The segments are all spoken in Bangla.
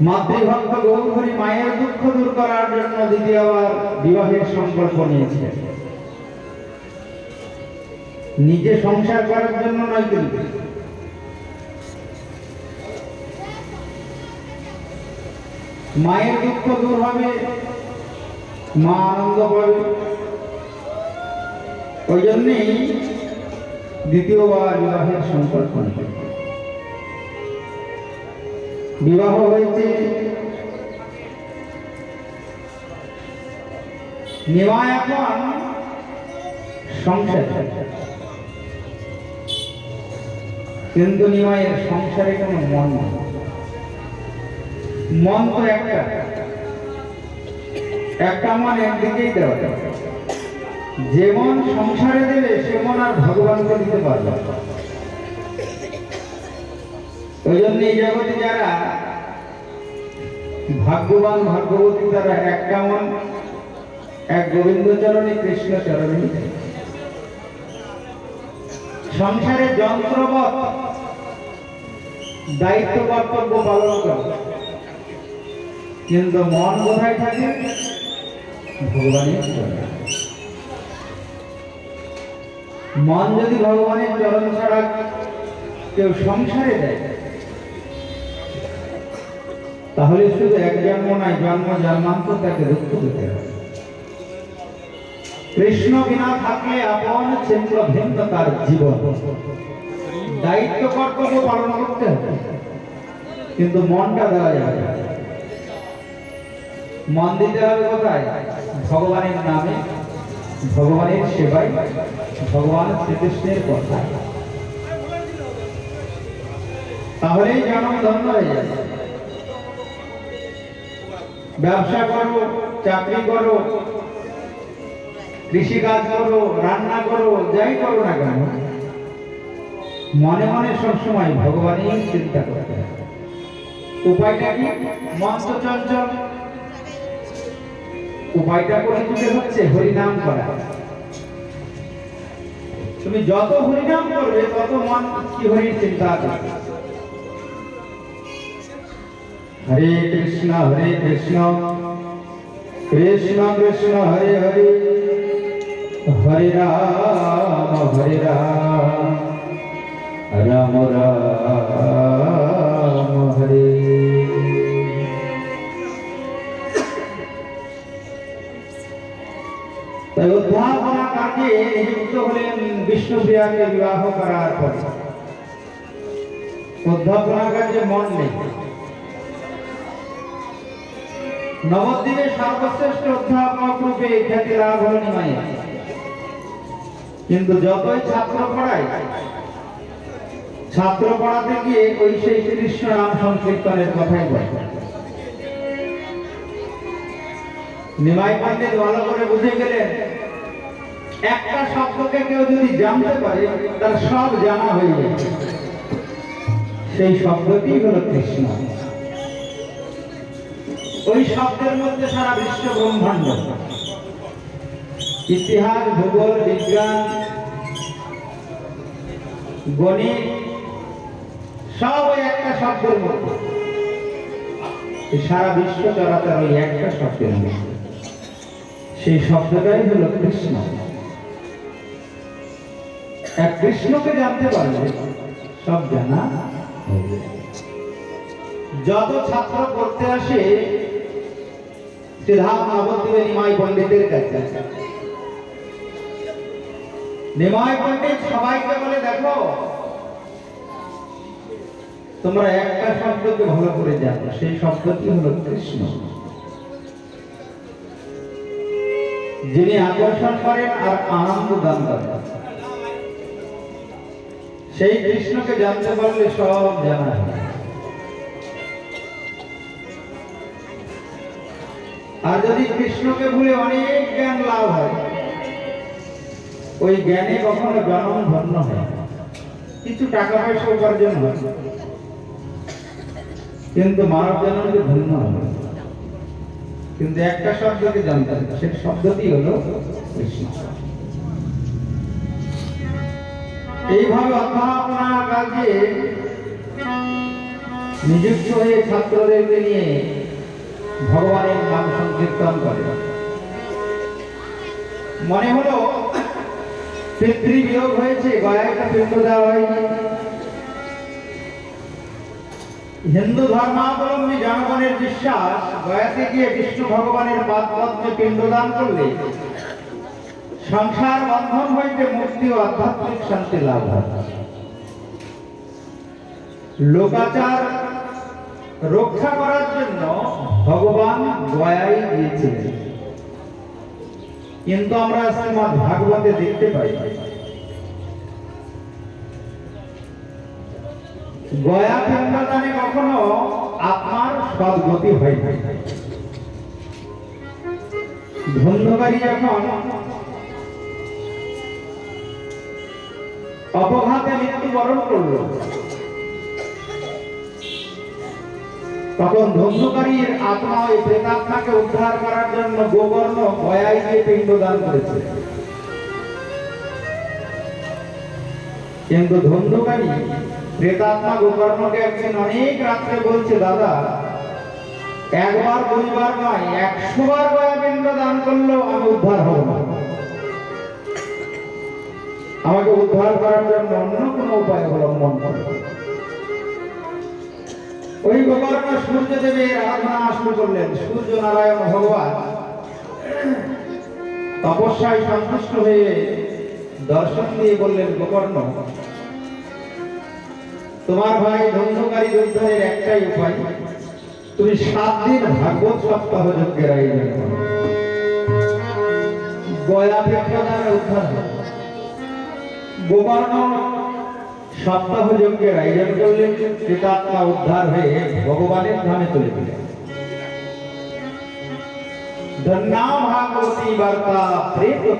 মাতৃভক্ত গৌরী মায়ের দুঃখ দূর করার জন্য দ্বিতীয়বার বিবাহের সংকল্প নিয়েছিলেন নিজে সংসার করার জন্য নয় কিন্তু। মায়ের দুঃখ দূর হবে, মা আনন্দ পাবে। ওই জন্যেই দ্বিতীয়বার বিবাহের সংকল্প নিলেন বিবাহ হয়েছে। নেওয়া এখন সংসার। কিন্তু নিমায়ের সংসারে কোনো মন নেই। মন তো একটা। একটা মন একদিকেই দেওয়া। যেমন সংসারে দেবে, সে মন আর ভগবানকে দিতে পারবে। ওই জন্য এই জগতে যারা ভাগ্যবান ভাগ্যবতী তারা একটা মন, এক গোবিন্দ চরণে কৃষ্ণ চরণে সংসারে যন্ত্রবৎ দায়িত্ব কর্তব্য পালন করে। কিন্তু মন কোথায় থাকে? ভগবানের চরণে। মন যদি ভগবানের চরণ ছাড়া কেউ সংসারে দেয় তাহলে শুধু এক জন্ম নয়, জন্ম জন্মান্তর তাকে দুঃখ দিতে হবে। কৃষ্ণ বিনা থাকলে আপন চিন্ত্র ভিন্ন তার জীবন। দায়িত্ব, কর্তব্য পালন করতে হবে। কিন্তু মনটা দেওয়া যাবে মন দিতে হবে কোথায়? ভগবানের নামে, ভগবানের সেবায়, ভগবান শ্রীকৃষ্ণের কথায়। তাহলেই জন্ম ধন্য হয়ে যাবে। ব্যবসা করো, চাকরি করো কৃষি কাজ করো, রান্না করো, যাই করো না কেন, মনে মনে সবসময় ভগবানই চিন্তা করতে হবে উপায়টা কি? মন তো চঞ্চল। উপায়টা করে দিতে হচ্ছে, হরিনাম করা। তুমি যত হরিনাম করবে, তত মন কি হরির চিন্তা করবে হরে কৃষ্ণ হরে কৃষ্ণ। কৃষ্ণ কৃষ্ণ, হরে হরে। হরে রাম হরে রাম। রাম রাম, হরে। তাই উদ্ভাবনা কাজে নিযুক্ত হলেন বিষ্ণুপ্রিয়াকে বিবাহ করার পর? উদ্ভাবনা কাজে মন নেই। নবদ্বীপের সর্বশ্রেষ্ঠ অধ্যাপক রূপে খ্যাতি লাভ হল নিমাইয়া কিন্তু যতই ছাত্র পড়ায়, ছাত্র পড়াতে গিয়ে ওই সেই কৃষ্ণ নাম সংকীর্তনের কথাই বলে। নিমাই পণ্ডিত ভালো করে বুঝে গেলেন, একটা শব্দকে কেউ যদি জানতে পারে, তার সব জানা হয়ে যায় সেই শব্দটি হলো কৃষ্ণ। ওই শব্দের মধ্যে সারা বিশ্ব ব্রহ্মাণ্ড। ইতিহাস, ভূগোল, বিজ্ঞান, গণিত, সব ওই একটা শব্দের মধ্যে। সারা বিশ্ব চলাচল ওই একটা শব্দের মধ্যে। সেই শব্দটাই হলো কৃষ্ণ। এক কৃষ্ণকে জানতে পারলে সব জানা যত ছাত্র পড়তে আসে নিমাই পণ্ডিতের কাছে। নিমাই পণ্ডিত সবাইকে বলে, দেখো, তোমরা একটা শব্দকে ভালো করে জানো, সেই শব্দটি হলো কৃষ্ণ। যিনি আকর্ষণ করেন আর আনন্দ দান করেন। সেই কৃষ্ণকে জানতে পারলে সব জানা হয়। আর যদি কৃষ্ণকে ভুলে অনেক জ্ঞান লাভ হয়, ওই জ্ঞানে কখনো জনম ধন্য হয় কিছু টাকা পয়সা উপার্জন হয় কিন্তু মানব জন্মকে ধন্য হবে কিন্তু একটা শব্দকে জানতে হবে? সেই শব্দটি হলো কৃষ্ণ। এইভাবে অধ্যাপনা কাজে নিযুক্ত হয়ে ছাত্রদেরকে নিয়ে ভগবানের নাম সংকীর্তন করে। মনে হলো পিতৃবিয়োগ হয়েছে গয়ায় একটা পিণ্ড দেওয়া হয়নি। হিন্দু ধর্মাবলম্বী জনগণের বিশ্বাস, গয়াতে গিয়ে বিষ্ণু ভগবানের পাদ পদ্মে পিণ্ডদান করলে সংসার বন্ধন হইতে মুক্তি ও আধ্যাত্মিক শান্তি লাভ হয়। লোকাচার রক্ষা করার জন্য ভগবান গয়ায় গিয়েছিলেন কিন্তু আমরা শ্রীমদ ভাগবতে দেখতে পাই, গয়া পিণ্ডদানে কখনো আপনার সদ্গতি হয় না ধন্যবাদী যখন অপঘাতে মৃত্যুবরণ করল তখন ধন্যকারীর আত্মা ওই প্রেতাত্মাকে উদ্ধার করার জন্য গোবর্ণ গয়ায় গিয়ে পিণ্ডদান করেছে। কিন্তু ধন্যকারী প্রেতাত্মা গোকর্ণকে একদিন অনেক রাত্রে বলছে, দাদা, একবার দুইবার নয় একশো বার গয়া পিণ্ড দান করলেও আমি উদ্ধার হব না। আমাকে উদ্ধার করার জন্য অন্য কোনো উপায় অবলম্বন করো। ওই গোকর্ণ সূর্য দেবের আরাধনা শুরু করলেন। সূর্য নারায়ণ ভগবান। তপস্যায় সন্তুষ্ট হয়ে দর্শন দিয়ে বললেন, গোকর্ণ, তোমার ভাই ধন্যকারী উদ্ধারের একটাই উপায়। তুমি সাত দিন ভাগবত সপ্তাহ যজ্ঞের আয়োজন করো গয়া প্রেক্ষাদানে উদ্ধার গোকর্ণ সপ্তাহ যজ্ঞের আয়োজন করলেন প্রেতাত্মা উদ্ধার হয়ে ভগবানের ধামে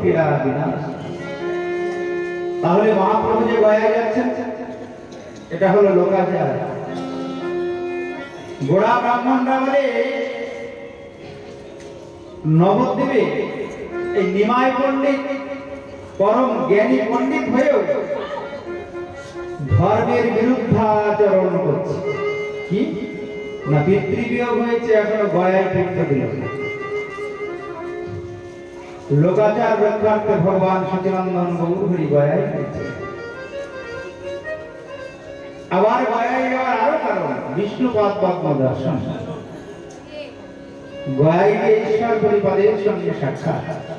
পীড়া বিনাশ তাহলে মহাপ্রভু যে গয়া যাচ্ছেন এটা হলো লোকাচার। গোড়া ব্রাহ্মণরা বলে নবদ্বীপে এই নিমায় পণ্ডিত, পরম জ্ঞানী পণ্ডিত হয়েও ধর্মের বিরুদ্ধাচরণ করছে। কি? না, পিতৃবিয়োগ হয়েছে এখনও গয়ায় পিণ্ড দিল লোকাচার রক্ষার্থে ভগবান সচিনন্দন গৌরহরি গয়ায় গেছে আবার গয়ায় যাওয়ার আরও কারণ, বিষ্ণুপদ পদ্ম দর্শন। গয়ায় গিয়ে ঈশ্বর পরিপাদের সঙ্গে সাক্ষাৎ।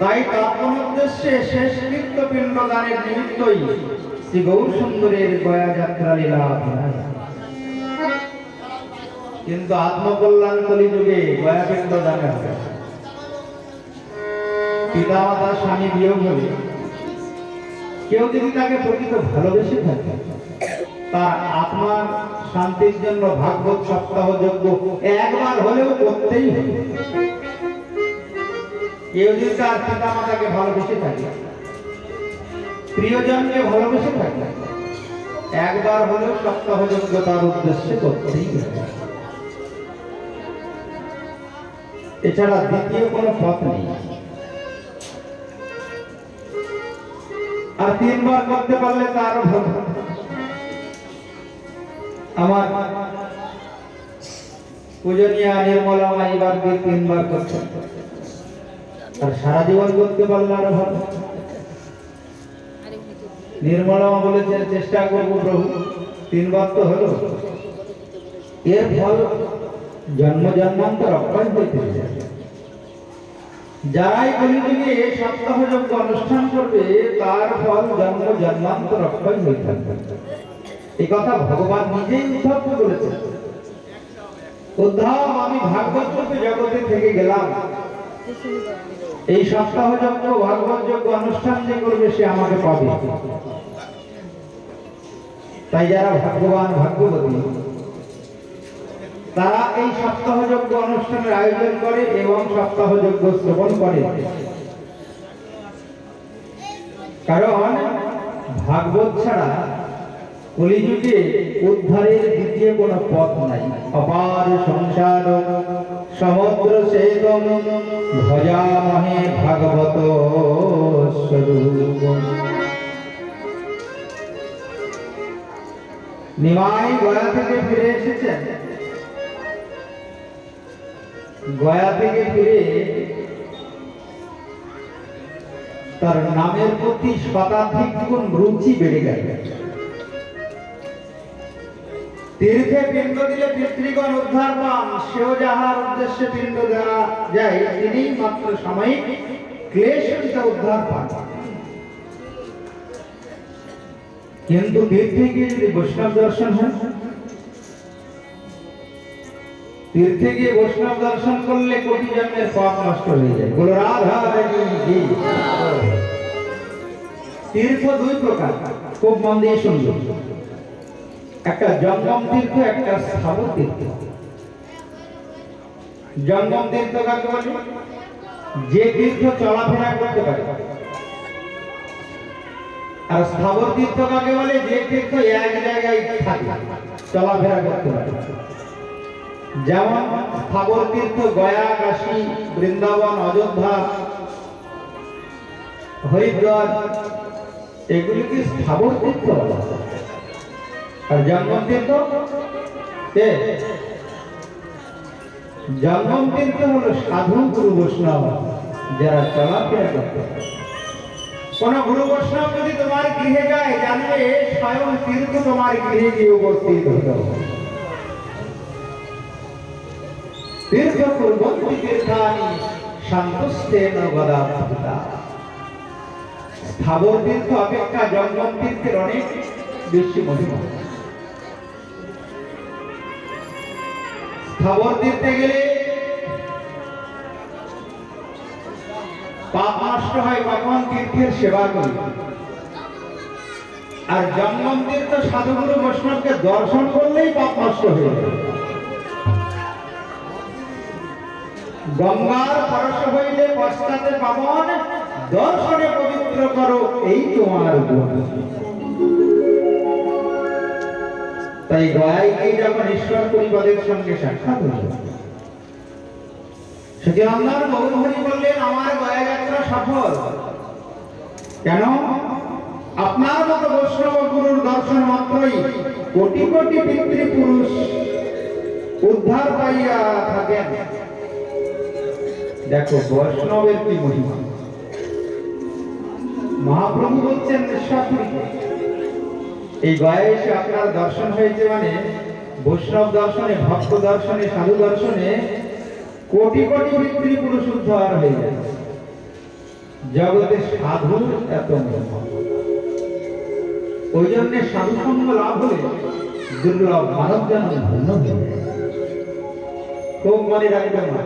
তাই তর্পণ উদ্দেশ্যে শেষ কৃত্য পিণ্ডদানের নিমিত্তই শ্রী গৌর সুন্দরের গয়া যাত্রা লীলা কিন্তু আত্মকল্যাণ কলিযুগে গয়া পিণ্ড দানে হবে। পিতা মাতা স্বামী বিয়োগ হলে কেউ যদি তাকে প্রকৃত ভালোবেসে থাকে, তার আত্মার শান্তির জন্য ভাগবত সপ্তাহ যোগ্য একবার হলেও করতেই হবে। কেউ পিতা মাতাকে ভালোবেসে থাকে। প্রিয়জনকে ভালোবেসে থাকে। একবার হলেও সপ্তাহ যোগ্য তার উদ্দেশ্যে করতেই এছাড়া দ্বিতীয় কোনো পথ নেই। আর তিনবার করতে পারলে তো আরও ভালো। আমার পূজনীয় নির্মলা মা এবার তিনবার করছেন আর সারা জীবন করতে পারলে আরও ভালো। নির্মলা মা বলেছেন চেষ্টা করব প্রভু। তিনবার তো হলো। এর ফল জন্ম জন্মান্তর অক্ষয় হইতে। যারাই কলিযুগে সপ্তাহযজ্ঞ অনুষ্ঠান করবে তার ফল জন্ম জন্মান্তর অক্ষয় হয়ে থাকবে এই কথা ভগবান নিজেই উদ্ধব করেছেন উদ্ধব আমি ভাগবত জগতে থেকে গেলাম। এই সপ্তাহযজ্ঞ ভাগবত যজ্ঞ অনুষ্ঠান যে করবে সে আমাকে পাবে। তাই যারা ভাগ্যবান, ভাগ্যবতী, তারা এই সপ্তাহযজ্ঞ অনুষ্ঠানের আয়োজন করে এবং সপ্তাহযজ্ঞ শ্রবণ করে। কারণ ভাগবত ছাড়া কলিযুগে উদ্ধারের দ্বিতীয় কোন পথ নাই। অপার সংসার সমুদ্র সেতম ভজামহে ভাগবত নিমাই গয়া থেকে ফিরে এসেছেন গয়া থেকে ফিরে তার নামের প্রতি শতাধিক গুণ রুচি বেড়ে গেল। তীর্থে পিণ্ড দিলে পিতৃগণ উদ্ধার পান। সেও যাহার উদ্দেশ্যে পিণ্ড দেওয়া যায়, তিনি মাত্র সাময়িক ক্লেশ উদ্ধার পান। কিন্তু তীর্থে গিয়ে যদি বৈষ্ণব দর্শন হয় তীর্থে গিয়ে বৈষ্ণব দর্শন করলে কোটি জন্মের পাপ নষ্ট হয়ে যায়। বলো, রাধা তীর্থ দুই প্রকার, খুব মন দিয়ে শুনবে। একটা জঙ্গম তীর্থ, একটা স্থাবর তীর্থ। জঙ্গম তীর্থ কাকে বলে? যে তীর্থ চলাফেরা করতে পারে। আর স্থাবর তীর্থ কাকে বলে? যে তীর্থ এক জায়গায় থাকে, চলাফেরা করতে পারে। যেমন স্থাবর তীর্থ গয়া, কাশী, বৃন্দাবন, অযোধ্যা, হরিদ্বার, এগুলি কি স্থাবর তীর্থ? আর জঙ্গম তীর্থ কে? জঙ্গম তীর্থ হলো সাধু গুরু বৈষ্ণব, যারা চলাফেরা করতে কোন গুরু বৈষ্ণব যদি তোমার গৃহে যায়, জানবে স্বয়ং তীর্থ তোমার গৃহে গিয়ে উপস্থিত হতে হবে। তীর্থ তীর্থানি স্থাবর তীর্থ অপেক্ষা জঙ্গম তীর্থের অনেক বেশি মহিমা স্থাবর তীর্থে গেলে পাপ নষ্ট হয় কখন তীর্থের সেবা করি। আর জঙ্গম তীর্থ সাধুগুরু বৈষ্ণবকে দর্শন করলেই পাপ নষ্ট হয়ে যায়। গঙ্গার পরশ হইলে পশ্চাতে পাবন দর্শনে পবিত্র করো, এই তোমার গুণ তাই গয়ায় গিয়ে যখন ঈশ্বর পরিবারের সঙ্গে সাক্ষাৎ হল সচিনন্দন গৌরহরি বললেন, আমার গয়া যাত্রা সফল। কেন? আপনার মতো বৈষ্ণব গুরুর দর্শন মাত্রই কোটি কোটি পিতৃপুরুষ উদ্ধার পাইয়া থাকেন। দেখো, বৈষ্ণবের কি মহিমা? মহাপ্রভু বলছেন নিঃস্বার্থরূপে এই গয়া এসে আপনার দর্শন হয়েছে মানে বৈষ্ণব দর্শনে, ভক্ত দর্শনে, সাধু দর্শনে কোটি কোটি পিতৃ পুরুষ উদ্ধার হয়ে যায় জগতে সাধু এত ওই জন্য সাধু সঙ্গ লাভ হলে দুর্লভ মানব যেন ধন্য খুব মনে রাখবেন না,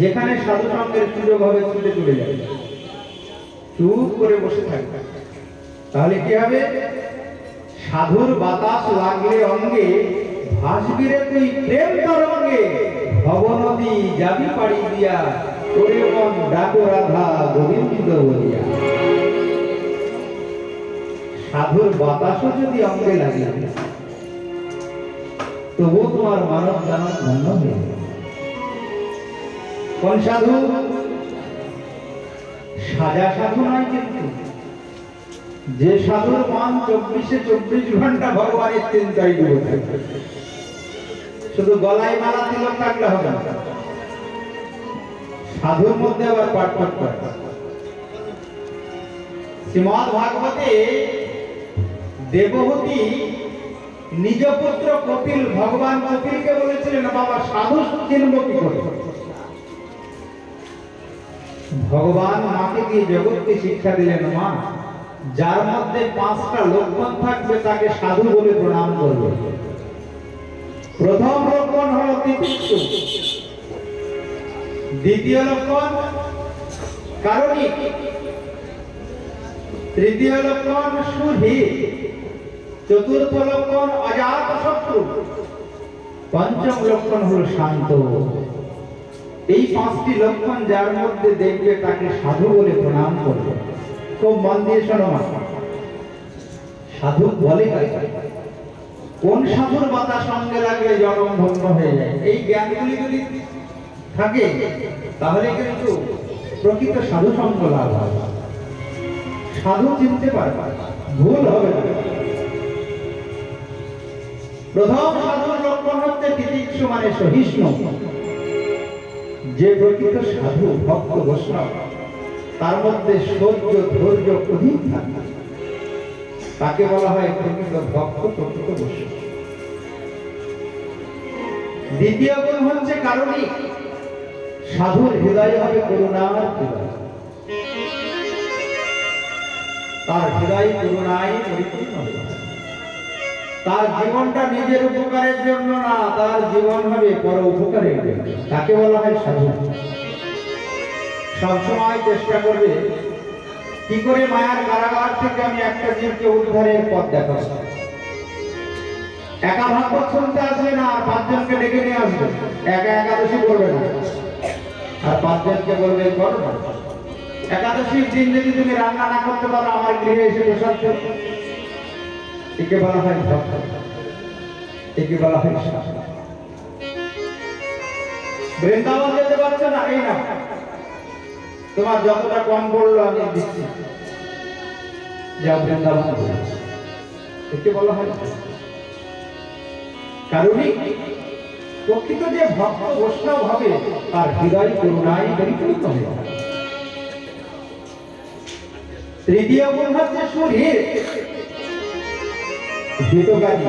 যেখানে সাধু সঙ্গের সুযোগ হবে ছুটে চলে যাবে। চুপ করে বসে থাকবে। তাহলে কি হবে? সাধুর বাতাস লাগলে অঙ্গে ভাসবিরে তুই প্রেম তরঙ্গে ভবনদী যাবি পাড়ি দিয়া, ওরে মন ডাকো রাধা গোবিন্দ বলিয়া। সাধুর বাতাসও যদি অঙ্গে লাগে তবু তোমার মানব জানব ধন্য হয়ে কোন সাধু? সাজা সাধু নয় কিন্তু। যে সাধুর মন চব্বিশে চব্বিশ ঘণ্টা ভগবানের চিন্তায় ডুবে থাকে শুধু গলায় মালা তিলক থাকলে হবে না। সাধুর মধ্যে আবার করে শ্রীমদ ভাগবতে দেবহূতি নিজ পুত্র কপিল ভগবান কপিলকে বলেছিলেন, বাবা, সাধু চিনব কি করে? ভগবান মাকে দিয়ে জগৎকে শিক্ষা দিলেন, মা যার মধ্যে পাঁচটা লক্ষণ থাকবে তাকে সাধু বলে প্রণাম করবে। প্রথম লক্ষণ হল তিতিক্ষু দ্বিতীয় লক্ষণ কারণিক তৃতীয় লক্ষণ সুধী। চতুর্থ লক্ষণ অজাত শত্রু। পঞ্চম লক্ষণ হল শান্ত। এই পাঁচটি লক্ষণ যার মধ্যে দেখবে তাকে সাধু বলে প্রণাম করবে। খুব মন দিয়ে শোনো মা। সাধু বলে? কোন সাধুর বাতা সঙ্গে লাগলে জনম ধন্য হয়ে যায়? এই জ্ঞানগুলি যদি থাকে, তাহলে কিন্তু প্রকৃত সাধু সঙ্গ লাভ হবে সাধু চিনতে পারবে ভুল হবে না। প্রথম সাধুর লক্ষণ হচ্ছে তিতিক্ষু মানে সহিষ্ণু। যে প্রকৃত সাধু ভক্ত বৈষ্ণব। তার মধ্যে সহ্য ধৈর্য অধিক থাকে। তাকে বলা হয় প্রকৃত ভক্ত প্রকৃত বৈষ্ণব দ্বিতীয় গুণ হচ্ছে কারণিক সাধুর হৃদয় হবে করুণার হৃদয়। তার হৃদয় করুণায় পরিপূর্ণ হবে তার জীবনটা নিজের উপকারের জন্য না, তার জীবন হবে পর উপকারের জন্য। তাকে বলা হয় সাধু। সবসময় চেষ্টা করবে কি করে মায়ার কারাগার থেকে আমি একটা জীবকে উদ্ধারের পথ দেখাবো। একা ভাগবত শুনতে আসবে না, আর পাঁচজনকে ডেকে নিয়ে আসবে। একা একাদশী করবে না। আর পাঁচজনকে বলবে, করো একাদশীর দিন যদি তুমি রান্না না করতে পারো, আমার গৃহে এসে প্রসাদ। একে বলা হয় একে বলা হয়। বৃন্দাবন যেতে পারছ না? এই না তোমার যতটা কম পড়ল আমি দিচ্ছি। বৃন্দাবন একে বলা হয় কারণই প্রকৃত যে ভক্ত বৈষ্ণব হবে, তার হৃদয় করুণায় হবে। তৃতীয় গুণ হচ্ছে শরীর। হিতকারী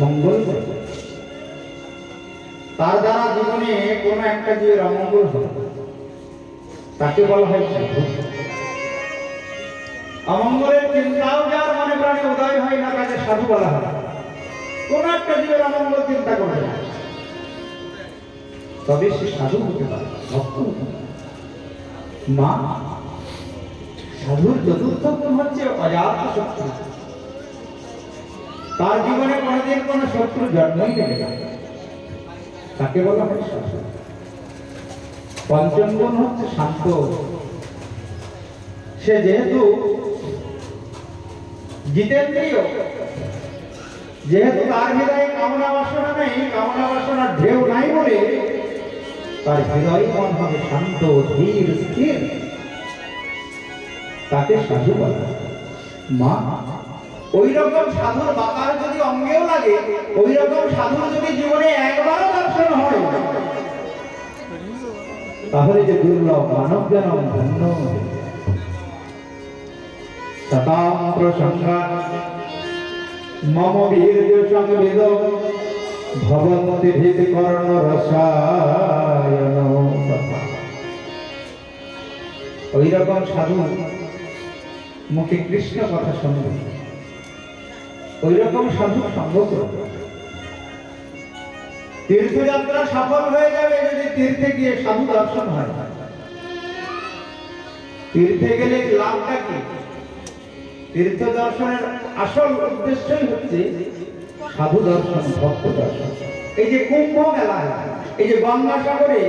মঙ্গল তার দ্বারা জীবনে কোনো একটা জীবের অমঙ্গল হবে। তাকে বলা হয় সাধু অমঙ্গলের চিন্তাও যার মনে প্রাণে উদয় হয় না তাকে সাধু বলা হয়। কোন একটা জীবের অমঙ্গল চিন্তা করবে না। তবে সে সাধু হতে পারে। মা, সাধুর চতুর্থ গুণ হচ্ছে অজাত শত্রু। তার জীবনে কোনোদিন কোনো শত্রু জন্মই নেবে না। তাকে বলা হয় সাধু। পঞ্চম গুণ হচ্ছে শান্ত। সে যেহেতু জিতেন্দ্রীয়, যেহেতু তার হৃদয়ে কামনা বাসনা নেই, কামনা বাসনার ঢেউ নাই বলে তার হৃদয় মন হবে শান্ত, ধীর, স্থির। তাকে সাধু বলা। মা ওই রকম সাধুর বাকার যদি অঙ্গেও লাগে ওই রকম সাধুর যদি জীবনে একবারও দর্শন হয় তাহলে যে দুর্লভ মানব জনম ধন্য শতাম প্রসঙ্গা মম বীর্য সংবিদ ভবন্তি ভীতি কর্ণ রসায়ন ওই সাধু মুখে কৃষ্ণ কথা শুনবে। সাধু সঙ্গ করবে তীর্থযাত্রা সফল হয়ে যাবে যদি তীর্থে গিয়ে সাধু দর্শন হয়। তীর্থে গেলে লাভটা কি? তীর্থ দর্শনের আসল উদ্দেশ্যই হচ্ছে সাধু দর্শন, ভক্ত দর্শন। এই যে কুম্ভ মেলা, এই যে গঙ্গাসাগরে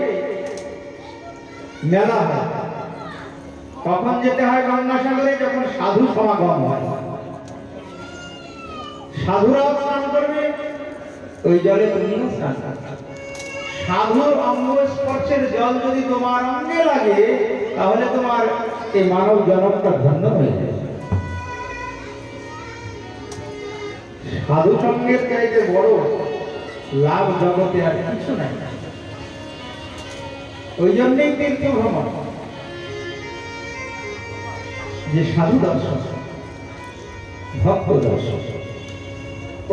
মেলা হয় কখন যেতে হয় গঙ্গাসাগরে যখন সাধু সমাগম হয়। সাধুরাও স্নান করবে ওই জলে তুমিও স্নান সাধুর অঙ্গ স্পর্শের জল যদি তোমার অঙ্গে লাগে, তাহলে তোমার এই মানব জনকটা ধন্য হয়ে যাবে সাধু সঙ্গের চাইতে বড় লাভ জগতে আর কিছু নাই। ওই জন্যই তীর্থ ভ্রমণ যে সাধু দর্শন, ভক্ত দর্শন।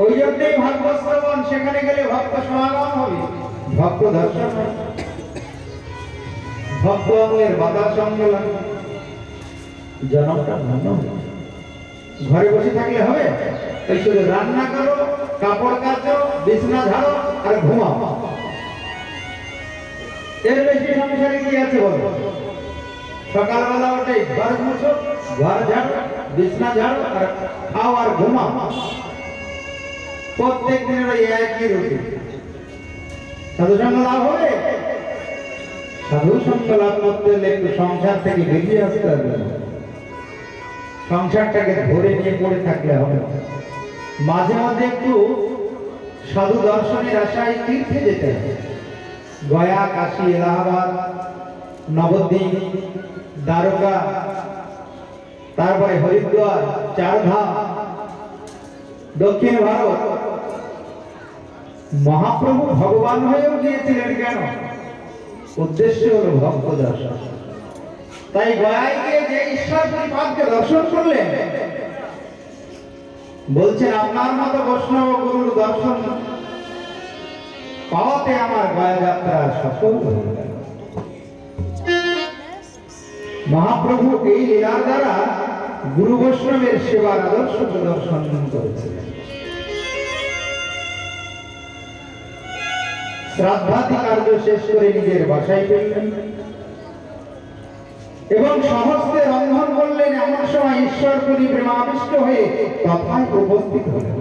ওই জন্যই ভাগবত শ্রবণ সেখানে গেলে ভক্ত সমাগম হবে। ভক্ত দর্শন ভক্ত অঙ্গের জনকটা ধন্য ঘরে বসে থাকলে হবে? শুধু রান্না করো, কাপড় কাচো, বিছনা ঝাড়ো, আর ঘুমাও। এর বেশি সংসারে কি আছে বলো? সকালবেলা উঠে ঘর মুছো, ঘর ঝাড়ো, বিছনা ঝাড়ো, আর খাও আর ঘুমাও। প্রত্যেক দিনের ওই একই রুটিন। সাধু সঙ্গ লাভ হবে? সাধু সঙ্গ লাভ করতে হলে একটু সংসার থেকে বেরিয়ে আসতে হবে। সংসারটাকে ধরে নিয়ে পড়ে থাকলে হবে। মাঝে মাঝে একটু সাধু দর্শনের আশায় তীর্থে যেতে হবে। গয়া, কাশী, এলাহাবাদ, নবদ্বীপ, দ্বারকা, তারপরে হরিদ্বার, চারধাম, দক্ষিণ ভারত। মহাপ্রভু ভগবান হয়েও গিয়েছিলেন কেন? উদ্দেশ্য হলো ভক্ত দর্শন। তাই গয়ায় গিয়ে যে ঈশ্বর পরিপাদকে দর্শন করলেন, বলছেন, আপনার মতো বৈষ্ণব গুরুর দর্শন পাওয়াতে আমার গয়া যাত্রা সফল হয়ে গেল মহাপ্রভু এই লীলার দ্বারা গুরু বৈষ্ণবের সেবার আদর্শ প্রদর্শন করেছিলেন। শ্রাদ্ধাদি কার্য শেষ করে নিজের বাসায় ফিরলেন। এবং সহস্তে রন্ধন করলেন এমন সময় ঈশ্বরপুরী প্রেমাবিষ্ট হয়ে তথায় উপস্থিত হলেন।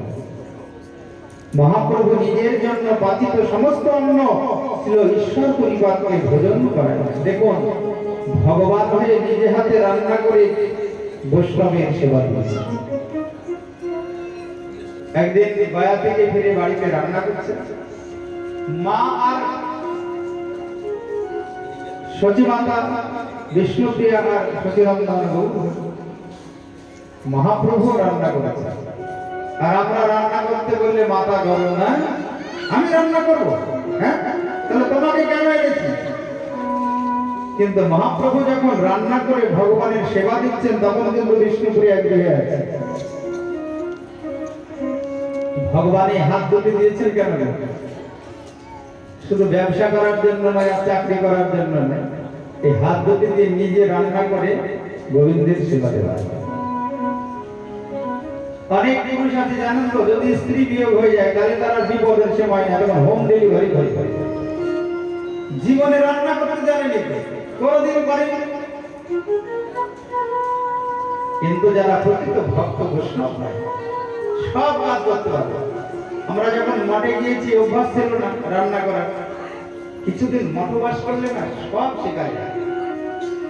মহাপ্রভু নিজের জন্য পাতিত সমস্ত অন্ন ছিল ঈশ্বর পরিবারকে ভোজন করেন দেখুন, ভগবান হয়ে নিজে হাতে রান্না করে বৈষ্ণবের সেবা দিয়েছেন। একদিন গয়া থেকে ফিরে বাড়িতে রান্না করছে মা আর সচিমাতা বিষ্ণুপ্রিয়া আর সচিরন্দন বাবু মহাপ্রভু রান্না করেছে। আর আমরা রান্না করতে বললে মাথা গরম না আমি রান্না করব হ্যাঁ? তাহলে তোমাকে কেন এনেছি? কিন্তু মহাপ্রভু যখন রান্না করে ভগবানের সেবা দিচ্ছেন, তখন কিন্তু বিষ্ণুপ্রিয়া গৃহে আছে। ভগবান এই হাত দুটি দিয়েছেন কেন? শুধু ব্যবসা করার জন্য নয়, আর চাকরি করার জন্য নয়। এই হাত দুটি দিয়ে নিজে রান্না করে গোবিন্দের সেবা দেওয়া অনেক পুরুষ আছে, জানেন তো, যদি স্ত্রী বিয়োগ হয়ে যায়, তাহলে তারা বিপদের সময় না তখন হোম ডেলিভারি করে। জীবনে রান্না করতে জানেনি তো, কোনোদিন করেনি কিন্তু যারা প্রকৃত ভক্ত বৈষ্ণব হয় সব কাজ করতে পারবে। আমরা যখন মঠে গিয়েছি, অভ্যাস ছিল না রান্না করা কিছুদিন মঠবাস করলে না সব শেখা যায়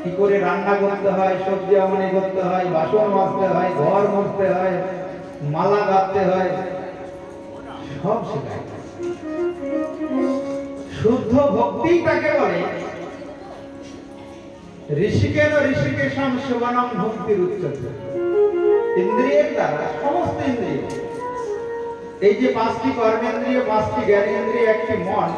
কি করে রান্না করতে হয়, সবজি আমনি করতে হয়, বাসন মাজতে হয়, ঘর মুছতে হয়, মালা গাঁথতে হয়, সব শেখা যায় শুদ্ধ ভক্তি তাকে বলে ঋষিকেন ঋষিকেশম শিবনম ভক্তির উচ্চতে। ইন্দ্রিয়ের দ্বারা সমস্ত ইন্দ্রিয়। এই যে পাঁচটি কর্মেন্দ্রিয় পাঁচটি জ্ঞানেন্দ্রিয় একটি মন